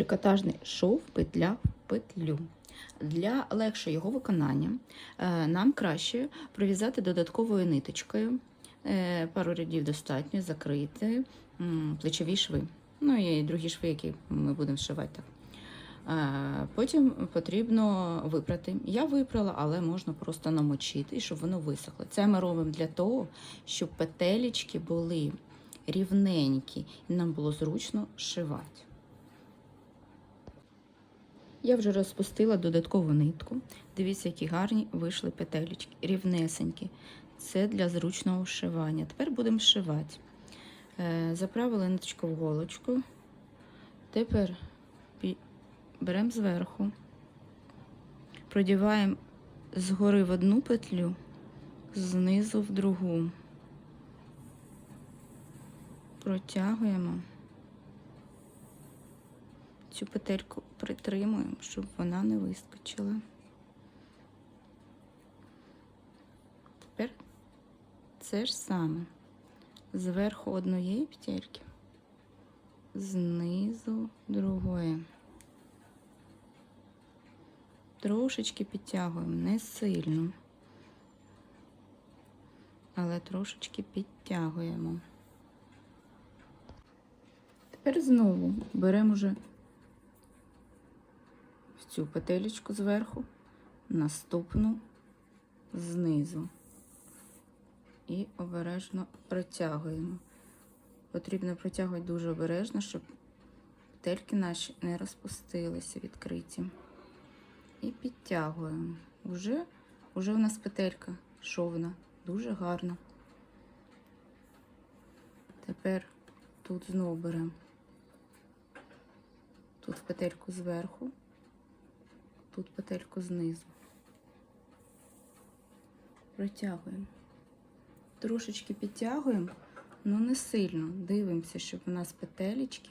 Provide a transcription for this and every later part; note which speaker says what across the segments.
Speaker 1: трикотажний шов петля в петлю. Для легшого його виконання е, нам краще пров'язати додатковою ниточкою. Е, Пару рядів достатньо закрити плечові шви. Ну і другі шви, які ми будемо зшивати так. Е, Потім потрібно випрати. Я випрала, але можна просто намочити, щоб воно висохло. Це ми робимо для того, щоб петелечки були рівненькі і нам було зручно шивати. Я вже розпустила додаткову нитку. Дивіться, які гарні вийшли петелечки, рівнесенькі. Це для зручного вшивання. Тепер будемо шивати. Е, Заправили ниточку в голочку. Тепер беремо зверху, продіваємо згори в одну петлю, знизу в другу. Протягуємо. Цю петельку притримуємо, щоб вона не вискочила. Тепер це ж саме. Зверху однієї петельки, знизу другої. Трошечки підтягуємо, не сильно, але трошечки підтягуємо. Тепер знову беремо вже цю петелечку зверху, наступну знизу і обережно протягуємо. Потрібно протягувати дуже обережно, щоб петельки наші не розпустилися відкриті. І підтягуємо. Уже, уже у нас петелька шовна, дуже гарна. Тепер тут знову беремо тут петельку зверху, тут петельку знизу. Протягуємо. Трошечки підтягуємо, але не сильно. Дивимося, щоб у нас петелечки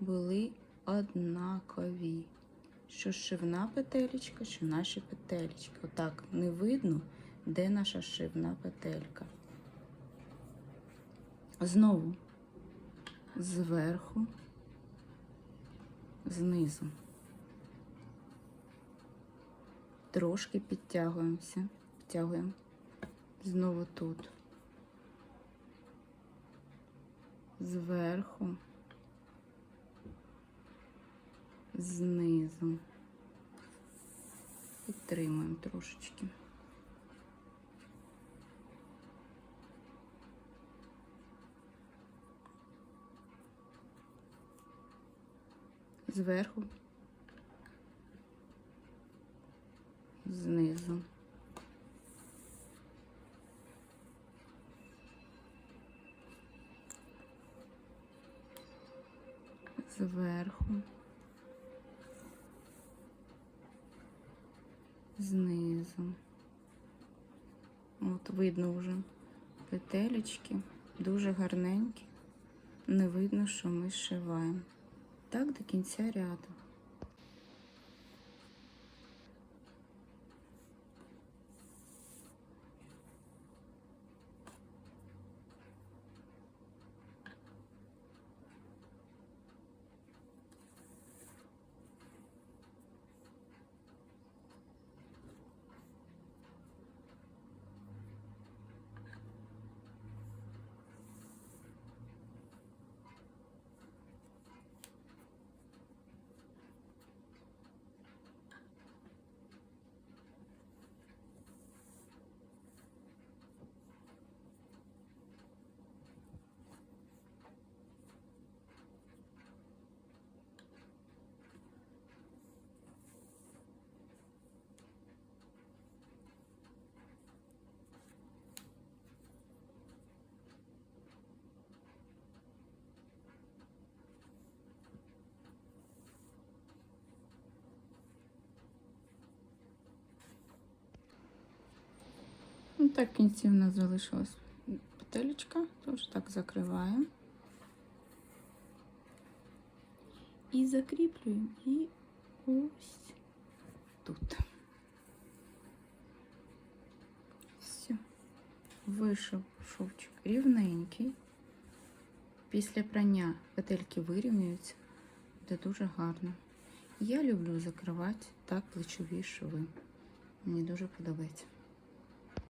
Speaker 1: були однакові. Що шивна петелечка, що наші петелечки. Отак не видно, де наша шивна петелька. Знову зверху, знизу. Трошки підтягуємося, підтягуємо. Знову тут. Зверху, знизу. Підтримуємо трошечки. Зверху, знизу. Зверху. Знизу. От видно вже петелечки, дуже гарненькі. Не видно, що ми зшиваємо. Так до кінця ряду. Ну, так, в кінці в нас залишилась петелечка, тож так закриваємо. І закріплюємо. І ось тут. Все. Вийшов шовчик рівненький. Після прання петельки вирівнюються буде дуже гарно. Я люблю закривати так плечові шви. Мені дуже подобається.